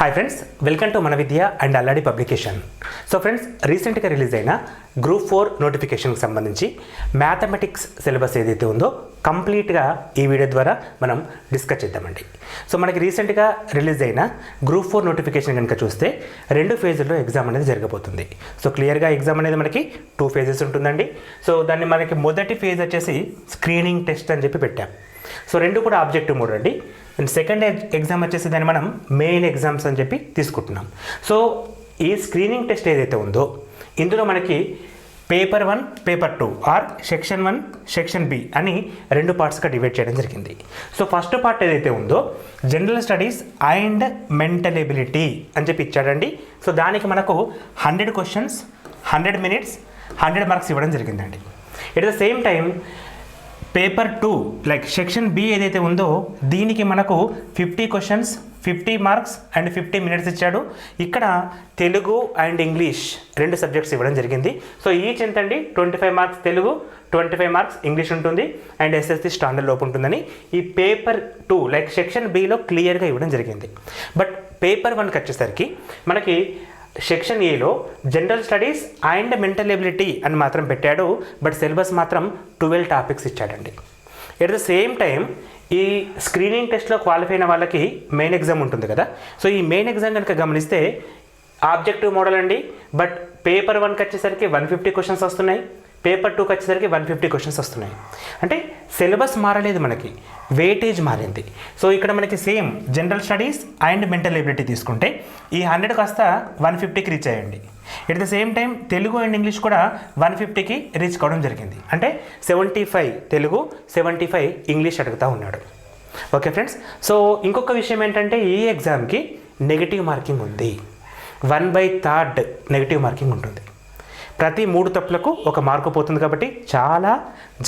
Hi friends welcome to మన Vidya and Alladi publication so friends రీసెంట్గా release అయిన group four నోటిఫికేషన్కి సంబంధించి మ్యాథమెటిక్స్ సిలబస్ ఏదైతే ఉందో కంప్లీట్గా ఈ వీడియో ద్వారా మనం డిస్కస్ చేద్దామండి. సో మనకి రీసెంట్గా రిలీజ్ అయిన గ్రూప్ ఫోర్ నోటిఫికేషన్ కనుక చూస్తే రెండు ఫేజుల్లో ఎగ్జామ్ అనేది జరగబోతుంది. సో క్లియర్గా ఎగ్జామ్ అనేది మనకి టూ ఫేజెస్ ఉంటుందండి. సో దాన్ని మనకి మొదటి ఫేజ్ వచ్చేసి స్క్రీనింగ్ టెస్ట్ అని చెప్పి పెట్టాం. సో రెండు కూడా ఆబ్జెక్టివ్ మోడ్ అండి. అండ్ సెకండ్ ఎగ్జామ్ వచ్చేసి దాన్ని మనం మెయిన్ ఎగ్జామ్స్ అని చెప్పి తీసుకుంటున్నాం. సో ఈ స్క్రీనింగ్ టెస్ట్ ఏదైతే ఉందో ఇందులో మనకి paper one paper two or section one section B అని రెండు పార్ట్స్గా డివైడ్ చేయడం జరిగింది. సో ఫస్ట్ పార్ట్ ఏదైతే ఉందో general studies and mental ability అని చెప్పి ఇచ్చాడండి. సో దానికి మనకు hundred questions hundred minutes hundred marks ఇవ్వడం జరిగిందండి. At the same time paper two like section B ఏదైతే ఉందో దీనికి మనకు fifty questions fifty marks and fifty minutes ఇచ్చాడు. ఇక్కడ తెలుగు అండ్ ఇంగ్లీష్ రెండు సబ్జెక్ట్స్ ఇవ్వడం జరిగింది. సో ఈచ్ ఎంత అండి? Twenty five marks Telugu twenty five marks English ఉంటుంది అండ్ ఎస్ఎస్సి స్టాండర్డ్ లోపు ఉంటుందని ఈ పేపర్ టూ లైక్ సెక్షన్ బిలో క్లియర్గా ఇవ్వడం జరిగింది. బట్ పేపర్ వన్కి వచ్చేసరికి మనకి సెక్షన్ ఏలో general studies and mental ability అని మాత్రం పెట్టాడు బట్ సిలబస్ మాత్రం ట్వెల్వ్ టాపిక్స్ ఇచ్చాడండి. ఎట్ ద సేమ్ టైం ఈ స్క్రీనింగ్ టెస్ట్లో క్వాలిఫై అయిన వాళ్ళకి మెయిన్ ఎగ్జామ్ ఉంటుంది కదా. సో ఈ మెయిన్ ఎగ్జామ్ కనుక గమనిస్తే ఆబ్జెక్టివ్ మోడల్ అండి బట్ పేపర్ వన్కి వచ్చేసరికి వన్ ఫిఫ్టీ క్వశ్చన్స్ వస్తున్నాయి. పేపర్ టూకి వచ్చేసరికి వన్ ఫిఫ్టీ క్వశ్చన్స్ వస్తున్నాయి. అంటే సిలబస్ మారలేదు మనకి వెయిటేజ్ మారింది. సో ఇక్కడ మనకి same general studies and mental ability తీసుకుంటే ఈ హండ్రెడ్ కాస్త వన్ ఫిఫ్టీకి రీచ్ అయ్యండి. At the same time Telugu and English కూడా వన్ ఫిఫ్టీకి రీచ్ కావడం జరిగింది. అంటే seventy five Telugu seventy five English అడుగుతూ ఉన్నాడు. ఓకే ఫ్రెండ్స్ సో ఇంకొక విషయం ఏంటంటే ఈ ఎగ్జామ్కి నెగిటివ్ మార్కింగ్ ఉంది. One by third negative marking ఉంటుంది. ప్రతి మూడు తప్పులకు ఒక మార్కు పోతుంది కాబట్టి చాలా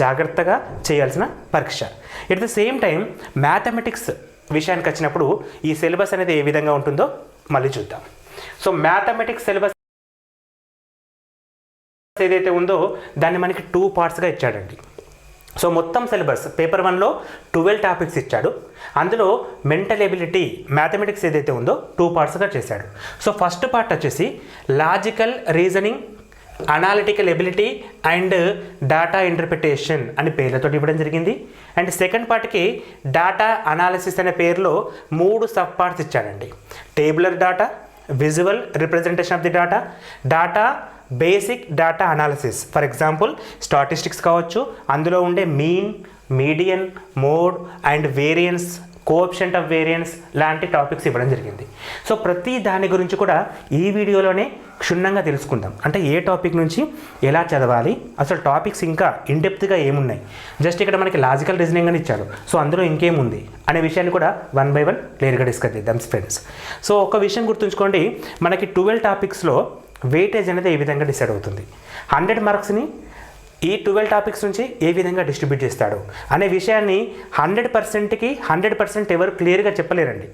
జాగ్రత్తగా చేయాల్సిన పరీక్ష. At the same time mathematics విషయానికి వచ్చినప్పుడు ఈ సిలబస్ అనేది ఏ విధంగా ఉంటుందో మళ్ళీ చూద్దాం. సో మ్యాథమెటిక్స్ సిలబస్ ఏదైతే ఉందో దాన్ని మనకి టూ పార్ట్స్గా ఇచ్చాడండి. సో మొత్తం సిలబస్ పేపర్ వన్లో ట్వెల్వ్ టాపిక్స్ ఇచ్చాడు. అందులో మెంటల్ ఎబిలిటీ మ్యాథమెటిక్స్ ఏదైతే ఉందో టూ పార్ట్స్గా చేశాడు. సో ఫస్ట్ పార్ట్ వచ్చేసి logical reasoning analytical ability and data interpretation అని పేర్లతో ఇవ్వడం జరిగింది. అండ్ సెకండ్ పార్ట్కి డాటా అనాలిసిస్ అనే పేరులో మూడు సబ్ పార్ట్స్ ఇచ్చాడండి tabular data visual representation of the data data basic data analysis for example statistics కావచ్చు అందులో ఉండే mean median mode and variance coefficient of variance లాంటి టాపిక్స్ ఇవ్వడం జరిగింది. సో ప్రతి దాని గురించి కూడా ఈ వీడియోలోనే క్షుణ్ణంగా తెలుసుకుందాం. అంటే ఏ టాపిక్ నుంచి ఎలా చదవాలి అసలు టాపిక్స్ ఇంకా ఇన్డెప్త్గా ఏమున్నాయి? జస్ట్ ఇక్కడ మనకి లాజికల్ రీజనింగ్ అని ఇచ్చారు. సో అందులో ఇంకేముంది అనే విషయాన్ని కూడా వన్ బై వన్ క్లియర్గా డిస్కస్ చేద్దాం ఫ్రెండ్స్ సో ఒక విషయం గుర్తుంచుకోండి. మనకి ట్వెల్వ్ టాపిక్స్లో వెయిటేజ్ అనేది ఏ విధంగా డిసైడ్ అవుతుంది? హండ్రెడ్ మార్క్స్ని ఈ ట్వెల్వ్ టాపిక్స్ నుంచి ఏ విధంగా డిస్ట్రిబ్యూట్ చేస్తాడు? అనే విషయాన్ని హండ్రెడ్ పర్సెంట్కి హండ్రెడ్ పర్సెంట్ ఎవరు క్లియర్గా చెప్పలేరండి.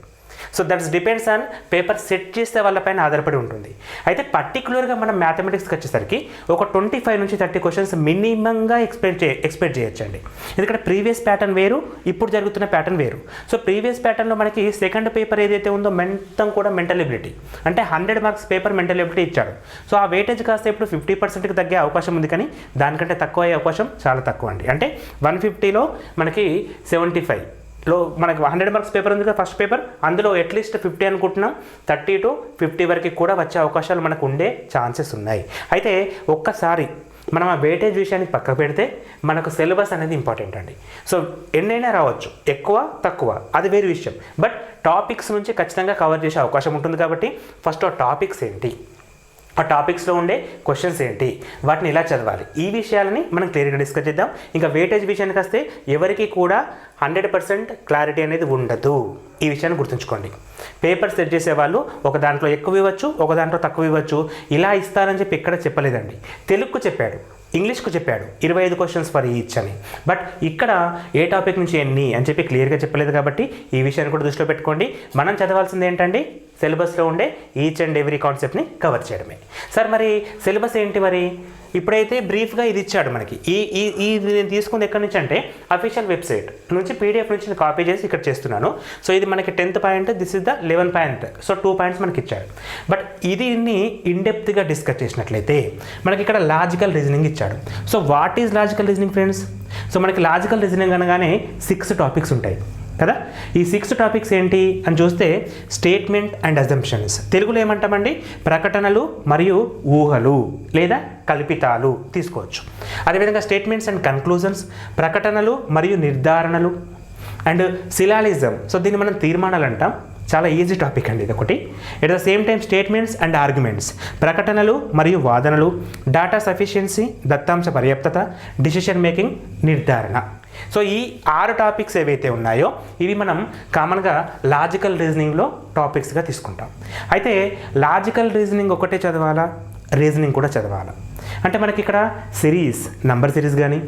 So that's depends on paper set చేసే వాళ్ళపైన ఆధారపడి ఉంటుంది. అయితే పర్టికులర్గా మనం మ్యాథమెటిక్స్కి వచ్చేసరికి ఒక ట్వంటీ ఫైవ్ నుంచి థర్టీ క్వశ్చన్స్ మినిమంగా ఎక్స్పెక్ట్ చే ఎక్స్పెక్ట్ చేయొచ్చండి. ఎందుకంటే ప్రీవియస్ ప్యాటర్న్ వేరు ఇప్పుడు జరుగుతున్న ప్యాటర్న్ వేరు. సో ప్రీవియస్ ప్యాటర్న్లో మనకి సెకండ్ పేపర్ ఏదైతే ఉందో మొత్తం కూడా మెంటల్ ఎబిలిటీ అంటే hundred marks paper mental ability ఇచ్చాడు. సో ఆ వెయిటేజ్ కాస్త ఇప్పుడు ఫిఫ్టీ పర్సెంట్కి తగ్గే అవకాశం ఉంది కానీ దానికంటే తక్కువ అయ్యే అవకాశం చాలా తక్కువ అండి అంటే వన్ ఫిఫ్టీలో మనకి సెవెంటీ ఫైవ్ లో మనకి హండ్రెడ్ మార్క్స్ పేపర్ ఉంది కదా ఫస్ట్ పేపర్ అందులో అట్లీస్ట్ ఫిఫ్టీ అనుకుంటున్నాం. థర్టీ టు ఫిఫ్టీ వరకు కూడా వచ్చే అవకాశాలు మనకు ఉండే ఛాన్సెస్ ఉన్నాయి. అయితే ఒక్కసారి మనం ఆ వెయిటేజ్ విషయాన్ని పక్క పెడితే మనకు సిలబస్ అనేది ఇంపార్టెంట్ అండి. సో ఎన్నైనా రావచ్చు. ఎక్కువ తక్కువ. అది వేరే విషయం. బట్ టాపిక్స్ నుంచి ఖచ్చితంగా కవర్ చేసే అవకాశం ఉంటుంది కాబట్టి ఫస్ట్ ఆ టాపిక్స్ ఏంటి? ఆ టాపిక్స్లో ఉండే క్వశ్చన్స్ ఏంటి? వాటిని ఎలా చదవాలి. ఈ విషయాలని మనం క్లియర్గా డిస్కస్ చేద్దాం. ఇంకా వేటేజ్ విషయానికి వస్తే ఎవరికి కూడా హండ్రెడ్ పర్సెంట్ క్లారిటీ అనేది ఉండదు. ఈ విషయాన్ని గుర్తుంచుకోండి. పేపర్ సెట్ చేసే వాళ్ళు ఒక దాంట్లో ఎక్కువ ఇవ్వచ్చు ఒక దాంట్లో తక్కువ ఇవ్వచ్చు. ఇలా ఇస్తారని చెప్పి ఎక్కడ చెప్పలేదండి. తెలుగుకు చెప్పాడు. ఇంగ్లీష్కు చెప్పాడు. ఇరవై ఐదు క్వశ్చన్స్ ఫర్ ఈచ్ అని. బట్ ఇక్కడ ఏ టాపిక్ నుంచి ఎన్ని అని చెప్పి క్లియర్గా చెప్పలేదు కాబట్టి ఈ విషయాన్ని కూడా దృష్టిలో పెట్టుకోండి. మనం చదవాల్సింది ఏంటండి? సిలబస్లో ఉండే ఈచ్ అండ్ ఎవ్రీ కాన్సెప్ట్ని కవర్ చేయడమే. సార్ మరి సిలబస్ ఏంటి మరి? ఇప్పుడైతే బ్రీఫ్గా ఇది ఇచ్చాడు మనకి. ఈ ఈ ఈ ఇది నేను తీసుకుంది ఎక్కడి నుంచి అంటే అఫీషియల్ వెబ్సైట్ నుంచి పీడిఎఫ్ నుంచి కాపీ చేసి ఇక్కడ చేస్తున్నాను. సో ఇది మనకి tenth point this is the eleven point so two points మనకి ఇచ్చాడు. బట్ ఇది ఇన్డెప్త్గా డిస్కస్ చేసినట్లయితే మనకి ఇక్కడ లాజికల్ రీజనింగ్ ఇచ్చాడు. So what is logical reasoning friends so మనకి లాజికల్ రీజనింగ్ అనగానే సిక్స్ టాపిక్స్ ఉంటాయి. కదా? ఈ సిక్స్ టాపిక్స్ ఏంటి అని చూస్తే స్టేట్మెంట్ అండ్ అజంప్షన్స్ తెలుగులో ఏమంటామండి? ప్రకటనలు మరియు ఊహలు లేదా కల్పితాలు తీసుకోవచ్చు. అదేవిధంగా స్టేట్మెంట్స్ అండ్ కన్క్లూజన్స్ ప్రకటనలు మరియు నిర్ధారణలు అండ్ శిలాలిజం సో దీన్ని మనం తీర్మానాలు అంటాం. చాలా ఈజీ టాపిక్ అండి ఇది ఒకటి at the same time statements and arguments ప్రకటనలు మరియు వాదనలు డేటా సఫిషియన్సీ దత్తాంశ పర్యాప్తత డిసిషన్ మేకింగ్ నిర్ధారణ. సో ఈ ఆరు టాపిక్స్ ఏవైతే ఉన్నాయో ఇవి మనం కామన్గా లాజికల్ రీజనింగ్లో టాపిక్స్గా తీసుకుంటాం. అయితే లాజికల్ రీజనింగ్ ఒకటే చదవాలా? రీజనింగ్ కూడా చదవాలా? అంటే మనకి ఇక్కడ సిరీస్ నంబర్ సిరీస్ కానీ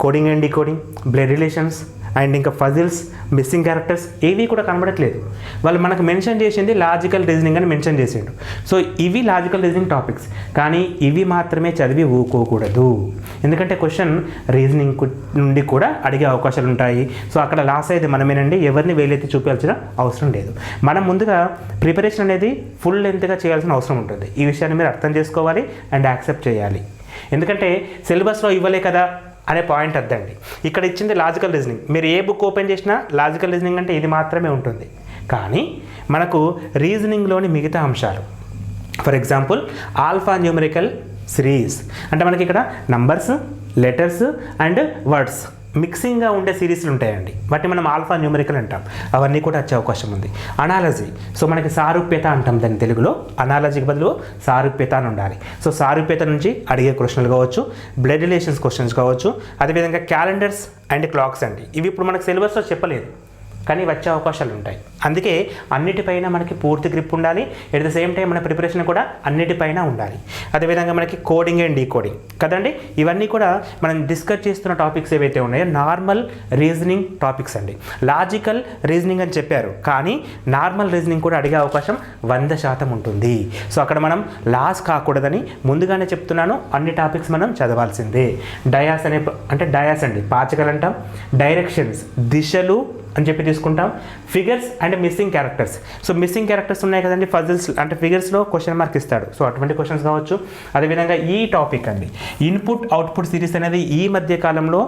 coding and decoding blood relations and ఇంకా ఫజిల్స్ మిస్సింగ్ క్యారెక్టర్స్ ఏవి కూడా కనబడట్లేదు. వాళ్ళు మనకు మెన్షన్ చేసింది లాజికల్ రీజనింగ్ అని మెన్షన్ చేసిండు. సో ఇవి లాజికల్ రీజనింగ్ టాపిక్స్. కానీ ఇవి మాత్రమే చదివి ఊకోకూడదు. ఎందుకంటే క్వశ్చన్ రీజనింగ్ నుండి కూడా అడిగే అవకాశాలు ఉంటాయి. సో అక్కడ లాస్ అయ్యేది మనమేనండి. ఎవరిని వేలెత్తి చూపించాల్సిన అవసరం లేదు. మనం ముందుగా ప్రిపరేషన్ అనేది ఫుల్ లెంత్గా చేయాల్సిన అవసరం ఉంటుంది. ఈ విషయాన్ని మీరు అర్థం చేసుకోవాలి అండ్ యాక్సెప్ట్ చేయాలి. ఎందుకంటే సిలబస్లో ఇవ్వలే కదా. అనే పాయింట్ వద్దండి. ఇక్కడ ఇచ్చింది లాజికల్ రీజనింగ్. మీరు ఏ బుక్ ఓపెన్ చేసినా లాజికల్ రీజనింగ్ అంటే ఇది మాత్రమే ఉంటుంది. కానీ మనకు రీజనింగ్లోని మిగతా అంశాలు. For example alpha numerical series. అంటే మనకి ఇక్కడ నంబర్స్ లెటర్స్ అండ్ వర్డ్స్. మిక్సింగ్గా ఉండే సిరీస్లు ఉంటాయండి. వాటిని మనం ఆల్ఫా న్యూమరికల్ అంటాం. అవన్నీ కూడా వచ్చే అవకాశం ఉంది. అనాలజీ. సో మనకి సారూప్యత అంటాం దాని తెలుగులో. అనాలజీకి బదులు సారూప్యత అని ఉండాలి. సో సారూప్యత నుంచి అడిగే క్వశ్చన్లు కావచ్చు బ్లడ్ రిలేషన్స్ క్వశ్చన్స్ కావచ్చు అదేవిధంగా క్యాలెండర్స్ అండ్ క్లాక్స్ అండి. ఇవి ఇప్పుడు మనకు సిలబస్లో చెప్పలేదు. కానీ వచ్చే అవకాశాలు ఉంటాయి. అందుకే అన్నిటిపైన మనకి పూర్తి గ్రిప్ ఉండాలి. ఎట్ ద సేమ్ టైం మన ప్రిపరేషన్ కూడా అన్నిటిపైన ఉండాలి. అదేవిధంగా మనకి కోడింగ్ అండ్ డీకోడింగ్ కదండి? ఇవన్నీ కూడా మనం డిస్కస్ చేస్తున్న టాపిక్స్ ఏవైతే ఉన్నాయో నార్మల్ రీజనింగ్ టాపిక్స్ అండి. లాజికల్ రీజనింగ్ అని చెప్పారు. కానీ నార్మల్ రీజనింగ్ కూడా అడిగే అవకాశం వంద శాతం ఉంటుంది. సో అక్కడ మనం లాస్ కాకూడదని ముందుగానే చెప్తున్నాను. అన్ని టాపిక్స్ మనం చదవాల్సిందే. డయాస్ అనే అంటే డయాస్ అండి. పాచకలు అంటాం. డైరెక్షన్స్ దిశలు అని చెప్పి తీసుకుంటాం. Figures and and missing characters so missing characters ఉన్నాయి కదండి ఫజిల్స్ అంటే ఫిగర్స్లో క్వశ్చన్ మార్క్ ఇస్తాడు. సో అటువంటి క్వశ్చన్స్ కావచ్చు. అదేవిధంగా ఈ టాపిక్ అండి ఇన్పుట్ అవుట్పుట్ సిరీస్ అనేది ఈ మధ్య కాలంలో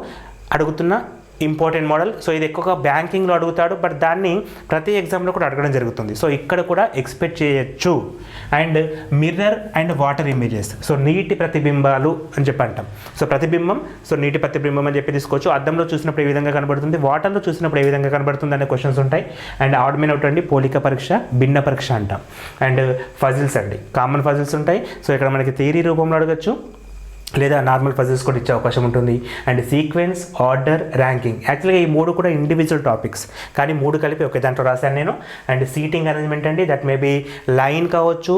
అడుగుతున్న ఇంపార్టెంట్ మోడల్. సో ఇది ఎక్కువగా బ్యాంకింగ్లో అడుగుతాడు బట్ దాన్ని ప్రతి ఎగ్జామ్లో కూడా అడగడం జరుగుతుంది. సో ఇక్కడ కూడా ఎక్స్పెక్ట్ చేయొచ్చు. And mirror and water images. So నీటి ప్రతిబింబాలు అని చెప్పి అంటాం. సో ప్రతిబింబం సో నీటి ప్రతిబింబం అని చెప్పి తీసుకోవచ్చు. అద్దంలో చూసినప్పుడు ఏ విధంగా కనబడుతుంది? వాటర్లో చూసినప్పుడు ఏ విధంగా కనబడుతుంది అనే క్వశ్చన్స్ ఉంటాయి. అండ్ ఆడమైన అండి పోలిక పరీక్ష భిన్న పరీక్ష అంటాం. అండ్ ఫజిల్స్ అండి. కామన్ ఫజిల్స్ ఉంటాయి. సో ఇక్కడ మనకి థియరీ రూపంలో అడగచ్చు. లేదా నార్మల్ పజిల్స్ కూడా ఇచ్చే అవకాశం ఉంటుంది. అండ్ సీక్వెన్స్ ఆర్డర్ ర్యాంకింగ్ యాక్చువల్గా ఈ మూడు కూడా ఇండివిజువల్ టాపిక్స్ కానీ మూడు కలిపి ఒకే దాంట్లో రాశాను నేను. అండ్ సీటింగ్ అరేంజ్మెంట్ అండి. దట్ మే బీ లైన్ కావచ్చు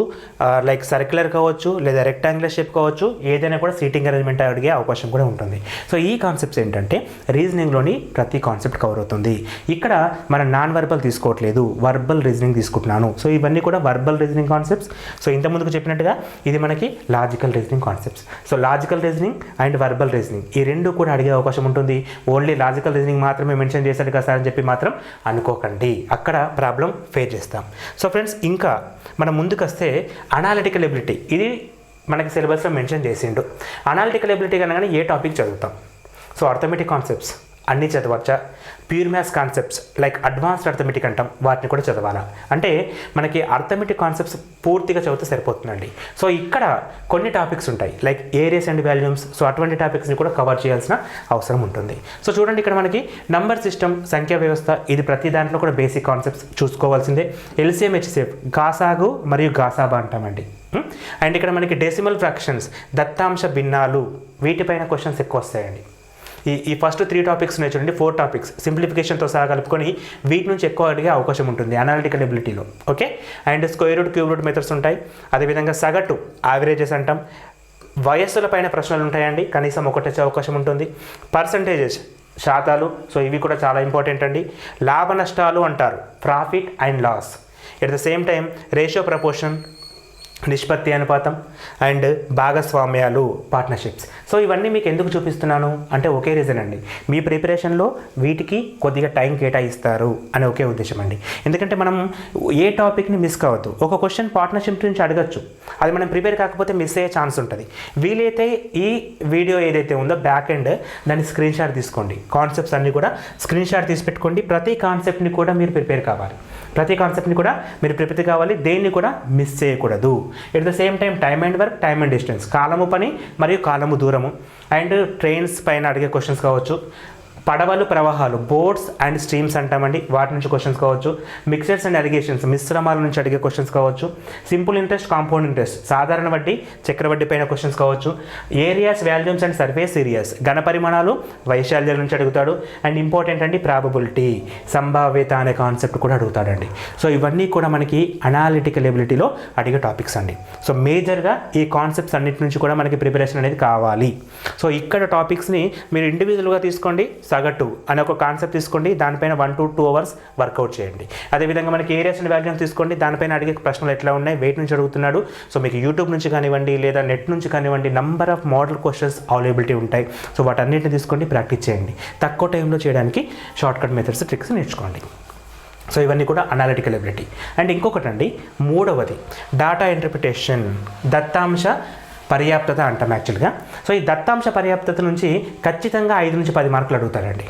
లైక్ సర్క్యులర్ కావచ్చు లేదా రెక్టాంగులర్ షేప్ కావచ్చు. ఏదైనా కూడా సీటింగ్ అరేంజ్మెంట్ అడిగే అవకాశం కూడా ఉంటుంది. సో ఈ కాన్సెప్ట్స్ ఏంటంటే రీజనింగ్లోని ప్రతి కాన్సెప్ట్ కవర్ అవుతుంది. ఇక్కడ మనం నాన్ వర్బల్ తీసుకోవట్లేదు. వర్బల్ రీజనింగ్ తీసుకుంటున్నాను. సో ఇవన్నీ కూడా వర్బల్ రీజనింగ్ కాన్సెప్ట్స్ సో ఇంతకుముందుకు చెప్పినట్టుగా ఇది మనకి logical reasoning concepts so logical reasoning and verbal reasoning. ఈ రెండు కూడా అడిగే అవకాశం ఉంటుంది. ఓన్లీ లాజికల్ రీజనింగ్ మాత్రమే మెన్షన్ చేశాడు కదా సార్ అని చెప్పి మాత్రం అనుకోకండి. అక్కడ ప్రాబ్లం ఫేస్ చేస్తాం. సో ఫ్రెండ్స్ ఇంకా మనం ముందుకొస్తే అనాలిటికల్ ఎబిలిటీ. ఇది మనకి సిలబస్లో మెన్షన్ చేసిండు. అనాలిటికల్ ఎబిలిటీ కనగానే ఏ టాపిక్ చదువుతాం? So arithmetic concepts. అన్నీ చదవచ్చా? Pure maths concepts like advanced arithmetic అంటాం వాటిని కూడా చదవాలా? అంటే మనకి అర్థమెటిక్ కాన్సెప్ట్స్ పూర్తిగా చదివితే సరిపోతుందండి. సో ఇక్కడ కొన్ని టాపిక్స్ ఉంటాయి like areas and volumes so అటువంటి టాపిక్స్ని కూడా కవర్ చేయాల్సిన అవసరం ఉంటుంది. సో చూడండి ఇక్కడ మనకి నంబర్ సిస్టమ్ సంఖ్యా వ్యవస్థ ఇది ప్రతి దాంట్లో కూడా బేసిక్ కాన్సెప్ట్స్ చూసుకోవాల్సిందే. ఎల్సిఎం హెచ్సిఎఫ్ గాసాగు మరియు గాసాబా అంటామండి. Hmm? అండ్ ఇక్కడ మనకి డెసిమల్ ఫ్రాక్షన్స్ దత్తాంశ భిన్నాలు వీటిపైన క్వశ్చన్స్ ఎక్కువ వస్తాయండి. ఈ ఈ ఫస్ట్ త్రీ టాపిక్స్ ఉన్నాయి చూడండి ఫోర్ టాపిక్స్ సింప్లిఫికేషన్తో సహా కలుపుకొని వీటి నుంచి ఎక్కువ అడిగే అవకాశం ఉంటుంది analytical ఎబిలిటీలో okay and square root cube root methods ఉంటాయి. అదేవిధంగా సగటు యావరేజెస్ అంటాం. వయస్సుల పైన ప్రశ్నలు ఉంటాయండి. కనీసం ఒకటి వచ్చే అవకాశం ఉంటుంది. పర్సంటేజెస్ శాతాలు. సో ఇవి కూడా చాలా ఇంపార్టెంట్ అండి. లాభ నష్టాలు అంటారు. Profit and loss at the same time ratio proportion నిష్పత్తి అనుపాతం అండ్ భాగస్వామ్యాలు పార్ట్నర్షిప్స్ సో ఇవన్నీ మీకు ఎందుకు చూపిస్తున్నాను? అంటే ఒకే రీజన్ అండి. మీ ప్రిపరేషన్లో వీటికి కొద్దిగా టైం కేటాయిస్తారు అనే ఒకే ఉద్దేశం అండి. ఎందుకంటే మనం ఏ టాపిక్ని మిస్ కావద్దు. ఒక క్వశ్చన్ పార్ట్నర్షిప్ నుంచి అడగచ్చు. అది మనం ప్రిపేర్ కాకపోతే మిస్ అయ్యే ఛాన్స్ ఉంటుంది. వీలైతే ఈ వీడియో ఏదైతే ఉందో బ్యాక్ ఎండ్ దాన్ని స్క్రీన్ షాట్ తీసుకోండి. కాన్సెప్ట్స్ అన్నీ కూడా స్క్రీన్ షాట్ తీసి పెట్టుకోండి. ప్రతి కాన్సెప్ట్ని కూడా మీరు ప్రిపేర్ కావాలి. ప్రతి కాన్సెప్ట్ని కూడా మీరు ప్రిపేర్ కావాలి. దేన్ని కూడా మిస్ చేయకూడదు. At the same time time and work time and distance కాలము పని మరియు కాలము దూరము. అండ్ ట్రైన్స్ పైన అడిగే క్వశ్చన్స్ కావచ్చు. పడవలు ప్రవాహాలు బోట్స్ అండ్ స్ట్రీమ్స్ అంటామండి. వాటి నుంచి క్వశ్చన్స్ కావచ్చు. మిక్సర్స్ అండ్ అరిగేషన్స్ మిశ్రమాల నుంచి అడిగే క్వశ్చన్స్ కావచ్చు. సింపుల్ ఇంట్రెస్ట్ కాంపౌండ్ ఇంట్రెస్ట్ సాధారణ వడ్డీ చక్రవడ్డీ పైన క్వశ్చన్స్ కావచ్చు. Areas volumes and surface areas ఘన పరిమాణాలు వైశాల్యాల నుంచి అడుగుతాడు. అండ్ ఇంపార్టెంట్ అండి ప్రాబబిలిటీ సంభావ్యత అనే కాన్సెప్ట్ కూడా అడుగుతాడండి. సో ఇవన్నీ కూడా మనకి అనాలిటికల్ ఎబిలిటీలో అడిగే టాపిక్స్ అండి. సో మేజర్గా ఈ కాన్సెప్ట్స్ అన్నిటి నుంచి కూడా మనకి ప్రిపరేషన్ అనేది కావాలి. సో ఇక్కడ టాపిక్స్ని మీరు ఇండివిజువల్గా తీసుకోండి సగటు అనే ఒక కాన్సెప్ట్ తీసుకోండి. దానిపైన one to two hours workout చేయండి. అదేవిధంగా మనకి ఏరియాస్ అండ్ వాల్యూమ్స్ తీసుకోండి. దానిపైన అడిగే ప్రశ్నలు ఎట్లా ఉన్నాయి? వెయిట్ నుంచి అడుగుతున్నాడు. సో మీకు యూట్యూబ్ నుంచి కానివ్వండి లేదా నెట్ నుంచి కానివ్వండి number of model questions availability ఉంటాయి. సో వాటన్నిటిని తీసుకోండి ప్రాక్టీస్ చేయండి. తక్కువ టైంలో చేయడానికి షార్ట్ కట్ మెథడ్స్ ట్రిక్స్ నేర్చుకోండి. సో ఇవన్నీ కూడా అనాలిటికల్ ఎబిలిటీ అండ్ ఇంకొకటి అండి మూడవది డాటా ఇంటర్ప్రిటేషన్ దత్తాంశ పర్యాప్తత అంటాం యాక్చువల్గా సో ఈ దత్తాంశ పర్యాప్తత నుంచి ఖచ్చితంగా ఐదు నుంచి పది మార్కులు అడుగుతారండి.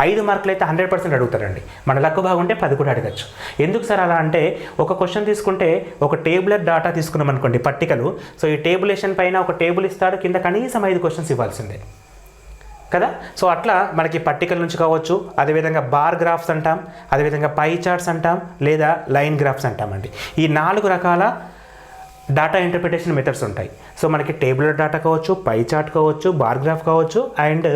ఐదు మార్కులు అయితే హండ్రెడ్ పర్సెంట్ అడుగుతారండి. మన లక్కు బాగుంటే పది కూడా అడగచ్చు. ఎందుకు సార్ అలా అంటే ఒక క్వశ్చన్ తీసుకుంటే ఒక టేబులర్ డాటా తీసుకున్నాం అనుకోండి పట్టికలు. సో ఈ టేబులేషన్ పైన ఒక టేబుల్ ఇస్తాడు కింద కనీసం ఐదు క్వశ్చన్స్ ఇవ్వాల్సిందే. కదా? సో అట్లా మనకి పట్టికల నుంచి కావచ్చు అదేవిధంగా బార్ గ్రాఫ్స్ అంటాం అదేవిధంగా పై చార్ట్స్ అంటాం లేదా లైన్ గ్రాఫ్స్ అంటామండి. ఈ నాలుగు రకాల డాటా ఇంటర్ప్రిటేషన్ మెథడ్స్ ఉంటాయి. సో మనకి టేబులర్ డాటా కావచ్చు పై చార్ట్ కావచ్చు బార్ గ్రాఫ్ కావచ్చు అండ్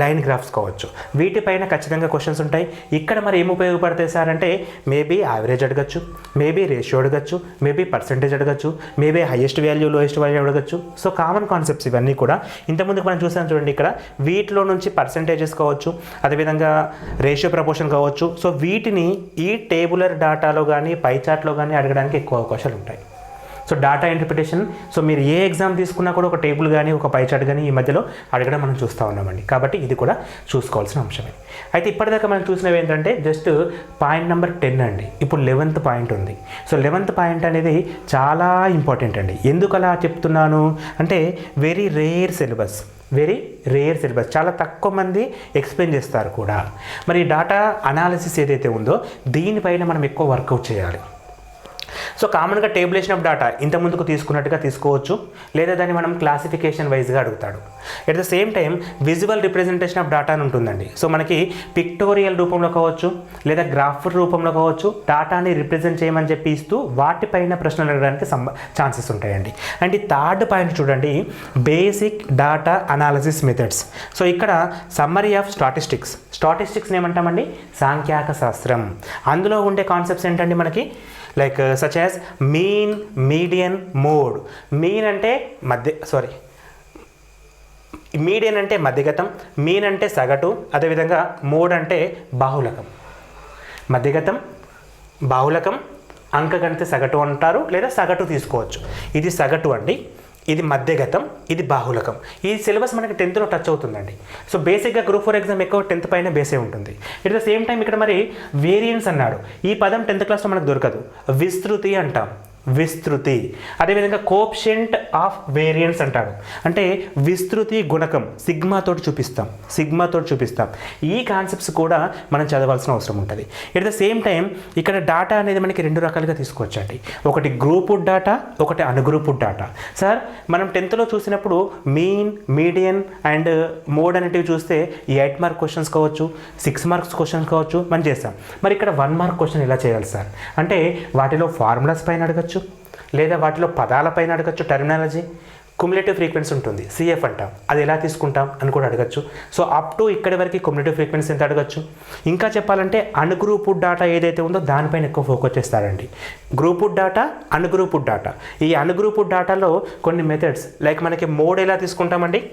లైన్ గ్రాఫ్స్ కావచ్చు. వీటిపైన ఖచ్చితంగా క్వశ్చన్స్ ఉంటాయి. ఇక్కడ మరి ఏం ఉపయోగపడతాయి సార్ అంటే మేబీ యావరేజ్ అడగచ్చు మేబీ రేషియో అడగచ్చు మేబీ పర్సంటేజ్ అడగచ్చు maybe highest value lowest value అడగచ్చు. సో కామన్ కాన్సెప్ట్స్ ఇవన్నీ కూడా ఇంతకుముందు మనం చూసాం చూడండి ఇక్కడ. వీటిలో నుంచి పర్సంటేజెస్ కావచ్చు అదేవిధంగా రేషియో ప్రపోర్షన్ కావచ్చు. సో వీటిని ఈ టేబులర్ డాటాలో కానీ పై చార్ట్లో కానీ అడగడానికి ఎక్కువ అవకాశాలు ఉంటాయి. సో డాటా ఇంటర్ప్రిటేషన్ సో మీరు ఏ ఎగ్జామ్ తీసుకున్నా కూడా ఒక టేబుల్ కానీ ఒక పైచార్ట్ కానీ ఈ మధ్యలో అడగడం మనం చూస్తూ ఉన్నామండి. కాబట్టి ఇది కూడా చూసుకోవాల్సిన అంశమే. అయితే ఇప్పటిదాకా మనం చూసినవి ఏంటంటే జస్ట్ పాయింట్ నెంబర్ టెన్ అండి. ఇప్పుడు లెవెన్త్ పాయింట్ ఉంది. సో లెవెన్త్ పాయింట్ అనేది చాలా ఇంపార్టెంట్ అండి. ఎందుకు అలా చెప్తున్నాను? అంటే very rare syllabus very rare syllabus చాలా తక్కువ మంది ఎక్స్ప్లెయిన్ చేస్తారు కూడా. మరి డాటా అనాలిసిస్ ఏదైతే ఉందో దీనిపైన మనం ఎక్కువ వర్కౌట్ చేయాలి. సో కామన్గా టేబులేషన్ ఆఫ్ డాటా ఇంత ముందుకు తీసుకున్నట్టుగా తీసుకోవచ్చు. లేదా దాన్ని మనం క్లాసిఫికేషన్ వైజ్గా అడుగుతాడు. At the same time visual representation of data అని ఉంటుందండి. సో మనకి పిక్టోరియల్ రూపంలో కావచ్చు లేదా గ్రాఫ్ రూపంలో కావచ్చు డాటాని రిప్రజెంట్ చేయమని చెప్పి ఇస్తూ వాటిపైన ప్రశ్నలు అడగడానికి సంబ ఛాన్సెస్ ఉంటాయండి. అండ్ ఈ థర్డ్ పాయింట్ చూడండి basic data analysis methods so ఇక్కడ సమ్మరీ ఆఫ్ స్టాటిస్టిక్స్ స్టాటిస్టిక్స్ని ఏమంటామండి? సాంఖ్యాక శాస్త్రం. అందులో ఉండే కాన్సెప్ట్స్ ఏంటండి మనకి? Like such as mean median mode mean అంటే మధ్య సారీ మీడియన్ అంటే మధ్యగతం మీన్ అంటే సగటు అదేవిధంగా మోడ్ అంటే బాహులకం మధ్యగతం బాహులకం అంకగణిత సగటు అంటారు లేదా సగటు తీసుకోవచ్చు. ఇది సగటు అండి. ఇది మధ్యగతం ఇది బాహులకం. ఈ సిలబస్ మనకి టెన్త్లో టచ్ అవుతుందండి. సో బేసిక్గా గ్రూప్ ఫోర్ ఎగ్జామ్ ఎక్కువ టెన్త్ పైన బేసే ఉంటుంది. ఇట్ ద సేమ్ టైం ఇక్కడ మరి వేరియన్స్ అన్నాడు. ఈ పదం టెన్త్ క్లాస్లో మనకు దొరకదు. విస్తృతి అంటాం. విస్తృతి. అదేవిధంగా కోప్షెంట్ ఆఫ్ వేరియన్స్ అంటాడు అంటే విస్తృతి గుణకం సిగ్మాతోటి చూపిస్తాం సిగ్మాతోటి చూపిస్తాం. ఈ కాన్సెప్ట్స్ కూడా మనం చదవాల్సిన అవసరం ఉంటుంది. ఎట్ ద సేమ్ టైం ఇక్కడ డాటా అనేది మనకి రెండు రకాలుగా తీసుకోవచ్చండి ఒకటి గ్రూపుడ్ డాటా ఒకటి అనుగ్రూపుడ్ డాటా సార్ మనం టెన్త్లో చూసినప్పుడు మీన్ మీడియన్ అండ్ మోడ్ అనేటివి చూస్తే ఎయిట్ మార్క్ క్వశ్చన్స్ కావచ్చు సిక్స్ మార్క్స్ క్వశ్చన్స్ కావచ్చు మనం చేస్తాం. మరి ఇక్కడ వన్ మార్క్ క్వశ్చన్ ఎలా చేయాలి సార్ అంటే వాటిలో ఫార్ములాస్ పైన అడగచ్చు లేదా వాటిలో పదాలపైన అడగచ్చు టెర్మినాలజీ కుమ్యులేటివ్ ఫ్రీక్వెన్సీ ఉంటుంది. సిఎఫ్ అంటాం. అది ఎలా తీసుకుంటాం అని కూడా అడగచ్చు. సో అప్ టు ఇక్కడి వరకు కుమ్యులేటివ్ ఫ్రీక్వెన్సీ ఎంత అడగచ్చు? ఇంకా చెప్పాలంటే అన్గ్రూపుడ్ డాటా ఏదైతే ఉందో దానిపైన ఎక్కువ ఫోకస్ చేస్తారండి. గ్రూపుడ్ డాటా అన్గ్రూపుడ్ డాటా ఈ అన్గ్రూపుడ్ డాటాలో కొన్ని మెథడ్స్ లైక్ మనకి మోడ్ ఎలా తీసుకుంటామండి?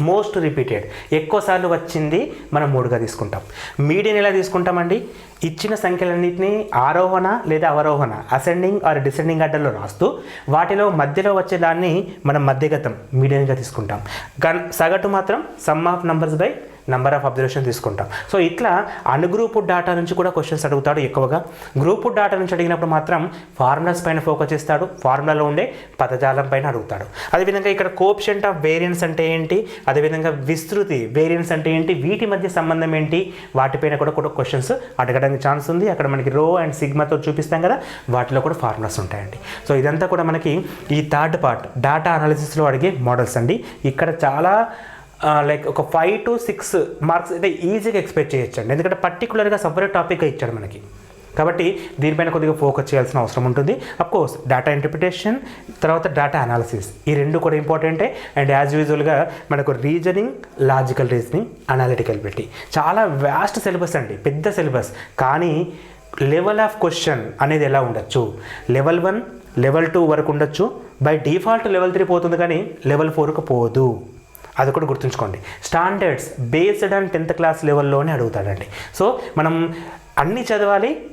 Most repeated. ఎక్కువసార్లు వచ్చింది మనం మూడుగా తీసుకుంటాం. మీడియన్ ఎలా తీసుకుంటామండి? ఇచ్చిన సంఖ్యలన్నింటినీ ఆరోహణ లేదా అవరోహణ అసెండింగ్ ఆర్ డిసెండింగ్ అడ్డల్లో రాస్తూ వాటిలో మధ్యలో వచ్చే దాన్ని మనం మధ్యగతం మీడియన్గా తీసుకుంటాం. గన్ సగటు మాత్రం sum of numbers by number of observation తీసుకుంటాం. సో ఇట్లా అన్గ్రూప్ డాటా నుంచి కూడా క్వశ్చన్స్ అడుగుతాడు ఎక్కువగా. గ్రూప్ డాటా నుంచి అడిగినప్పుడు మాత్రం ఫార్ములాస్ పైన ఫోకస్ చేస్తాడు. ఫార్ములాలో ఉండే పదజాలం పైన అడుగుతాడు. అదేవిధంగా ఇక్కడ కోప్షెంట్ ఆఫ్ వేరియన్స్ అంటే ఏంటి? అదేవిధంగా విస్తృతి వేరియన్స్ అంటే ఏంటి? వీటి మధ్య సంబంధం ఏంటి? వాటిపైన కూడా కూడా క్వశ్చన్స్ అడగడానికి ఛాన్స్ ఉంది. అక్కడ మనకి రో అండ్ సిగ్మాతో చూపిస్తాం కదా. వాటిలో కూడా ఫార్ములాస్ ఉంటాయండి. సో ఇదంతా కూడా మనకి ఈ థర్డ్ పార్ట్ డేటా అనాలిసిస్లో అడిగే మోడల్స్ అండి. ఇక్కడ చాలా లైక్ ఒక ఫైవ్ టు సిక్స్ మార్క్స్ అయితే ఈజీగా ఎక్స్పెక్ట్ చేయొచ్చండి. ఎందుకంటే పర్టికులర్గా సపరేట్ టాపిక్ ఇచ్చాడు మనకి. కాబట్టి దీనిపైన కొద్దిగా ఫోకస్ చేయాల్సిన అవసరం ఉంటుంది. కోర్స్ డేటా ఇంటర్ప్రిటేషన్ తర్వాత డేటా అనాలిసిస్ ఈ రెండు కూడా ఇంపార్టెంటే అండ్ యాజ్ యూజువల్గా మనకు రీజనింగ్ లాజికల్ రీజనింగ్ అనాలిటికల్ పెట్టి. చాలా వ్యాస్ట్ సిలబస్ అండి. పెద్ద సిలబస్ కానీ లెవెల్ ఆఫ్ క్వశ్చన్ అనేది ఎలా ఉండొచ్చు? లెవెల్ వన్ లెవెల్ టూ వరకు ఉండొచ్చు. బై డిఫాల్ట్ లెవెల్ త్రీ పోతుంది కానీ లెవెల్ ఫోర్కి పోదు. అది కూడా గుర్తుంచుకోండి. Standards based and tenth class లెవెల్లోనే అడుగుతాడండి. సో మనం అన్నీ చదవాలి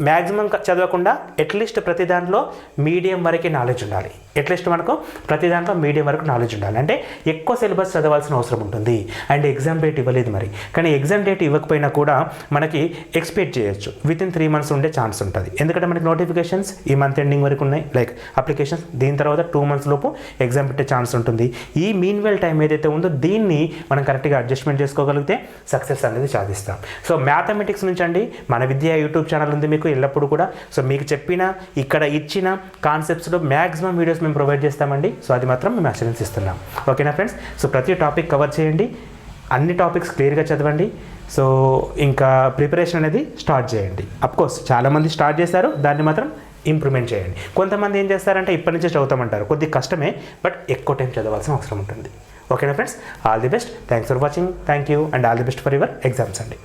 మ్యాక్సిమం చదవకుండా అట్లీస్ట్ ప్రతి దాంట్లో మీడియం వరకు నాలెడ్జ్ ఉండాలి. ఎట్లీస్ట్ మనకు ప్రతి దాంట్లో మీడియం వరకు నాలెడ్జ్ ఉండాలి. అంటే ఎక్కువ సిలబస్ చదవాల్సిన అవసరం ఉంటుంది. అండ్ ఎగ్జామ్ డేట్ ఇవ్వలేదు మరి. కానీ ఎగ్జామ్ డేట్ ఇవ్వకపోయినా కూడా మనకి ఎక్స్పెక్ట్ చేయొచ్చు. విత్ ఇన్ త్రీ మంత్స్ ఉండే ఛాన్స్ ఉంటుంది. ఎందుకంటే మనకి నోటిఫికేషన్స్ ఈ మంత్ ఎండింగ్ వరకు ఉన్నాయి. లైక్ అప్లికేషన్స్ దీని తర్వాత టూ మంత్స్ లోపు ఎగ్జామ్ పెట్టే ఛాన్స్ ఉంటుంది. ఈ మీన్ వెల్ టైం ఏదైతే ఉందో దీన్ని మనం కరెక్ట్గా అడ్జస్ట్మెంట్ చేసుకోగలిగితే సక్సెస్ అనేది సాధిస్తాం. సో మ్యాథమెటిక్స్ నుంచి అండి మన విద్య యూట్యూబ్ ఛానల్ ఉంది మీకు ఎల్లప్పుడూ కూడా. సో మీకు చెప్పిన ఇక్కడ ఇచ్చిన కాన్సెప్ట్స్లో మ్యాక్సిమం వీడియోస్ మేము ప్రొవైడ్ చేస్తామండి. సో అది మాత్రం మేము అసూరెన్స్ ఇస్తున్నాం. ఓకేనా ఫ్రెండ్స్ సో ప్రతి టాపిక్ కవర్ చేయండి. అన్ని టాపిక్స్ క్లియర్గా చదవండి. సో ఇంకా ప్రిపరేషన్ అనేది స్టార్ట్ చేయండి. అఫ్కోర్స్ చాలామంది స్టార్ట్ చేశారు. దాన్ని మాత్రం ఇంప్రూవ్మెంట్ చేయండి. కొంతమంది ఏం చేస్తారంటే ఇప్పటి నుంచే చదువుతామంటారు. కొద్దిగా కష్టమే బట్ ఎక్కువ టైం చదవాల్సిన అవసరం ఉంటుంది. ఓకేనా friends all the best thanks for watching thank you and all the best for your exams అండి.